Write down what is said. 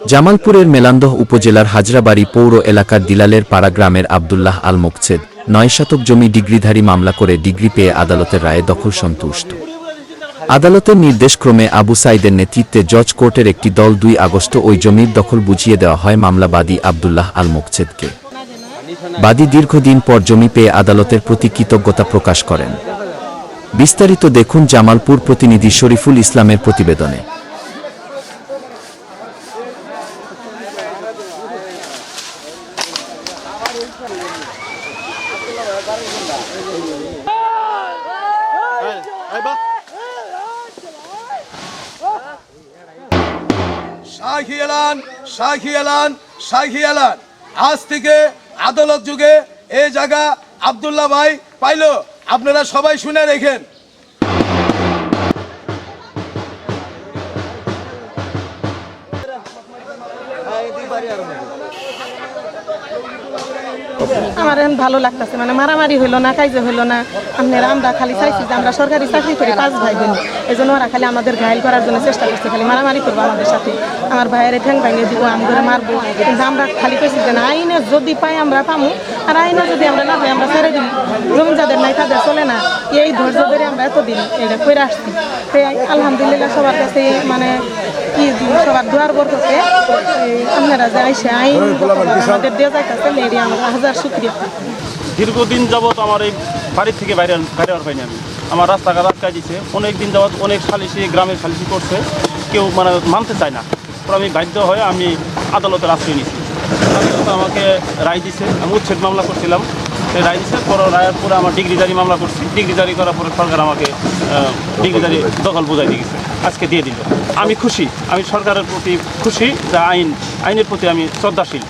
জামালপুরের মেলান্দহ উপজেলার হাজরাবাড়ি পৌর এলাকার দিলালের পাড়া গ্রামের আবদুল্লাহ আল মোকছেদ নয় শতক জমি ডিগ্রিধারী মামলা করে ডিগ্রি পেয়ে আদালতের রায়ে দখল সন্তুষ্ট। আদালতের নির্দেশক্রমে আবু সাইদের নেতৃত্বে জজ কোর্টের একটি দল দুই আগস্ট ওই জমির দখল বুঝিয়ে দেওয়া হয় মামলাবাদী আবদুল্লাহ আল মোকছেদকে বাদী দীর্ঘদিন পর জমি পেয়ে আদালতের প্রতি কৃতজ্ঞতা প্রকাশ করেন। বিস্তারিত দেখুন জামালপুর প্রতিনিধি শরীফুল ইসলামের প্রতিবেদনে। শাহি এলান শাহি এলান শাহি এলান আজ থেকে আদালত যুগে এই জায়গা আব্দুল্লাহ ভাই পাইলো। আপনারা সবাই শুনে রেখেন। আমার এখন ভালো লাগতেছে মানে মারামারি হইল না, কাইজে হইল না। আপনারা, আমরা খালি চাইছি যে আমরা সরকারি চাকরি করি, পাঁচ ভাই বোন। এই জন্য ওরা খালি আমাদের ঘায়ল করার জন্য চেষ্টা করছে, খালি মারামারি করব আমাদের সাথে। আমার ভাইয়ের ঠ্যাং ভাঙিয়ে দিব আমাদের মারবো। কিন্তু আমরা খালি কইছি যে না, আইনে যদি পাই আমরা পামু, আর আইনে যদি আমরা না পাই আমরা ছেড়ে দিই জমি যাদের নাই তাদের চলে না। এই ধৈর্য ধরে আমরা এতদিন এটা করে আসছি। তো আলহামদুলিল্লাহ সবার কাছে মানে কি সবার দুয়ার বরকতে আপনারা যে আইসে আইন আমাদের যাইতেছে এটি আমার হাজার শুক্রিয়া। দীর্ঘদিন যাবৎ আমার এই বাড়ির থেকে বাইরে বাইরে আর পাইনি আমি। আমার রাস্তাঘাট আটকায় দিছে। অনেক দিন যাবৎ অনেক সালিশি গ্রামের সালিশি করছে। কেউ মানে মানতে চায় না। তো আমি বাধ্য হয়ে আমি আদালতের আশ্রয় নিয়েছি। আদালত আমাকে রায় দিছে। আমি উচ্ছেদ মামলা করছিলাম। সেই রায় দিছে। পরে রায়ের পরে আমার ডিগ্রি জারি মামলা করছি। ডিগ্রি জারি করার পরে সরকার আমাকে ডিগ্রি জারি দখল বোঝাই দিয়ে গেছে। আজকে দিয়ে দিল। আমি খুশি। আমি সরকারের প্রতি খুশি, যে আইন, আইনের প্রতি আমি শ্রদ্ধাশীল।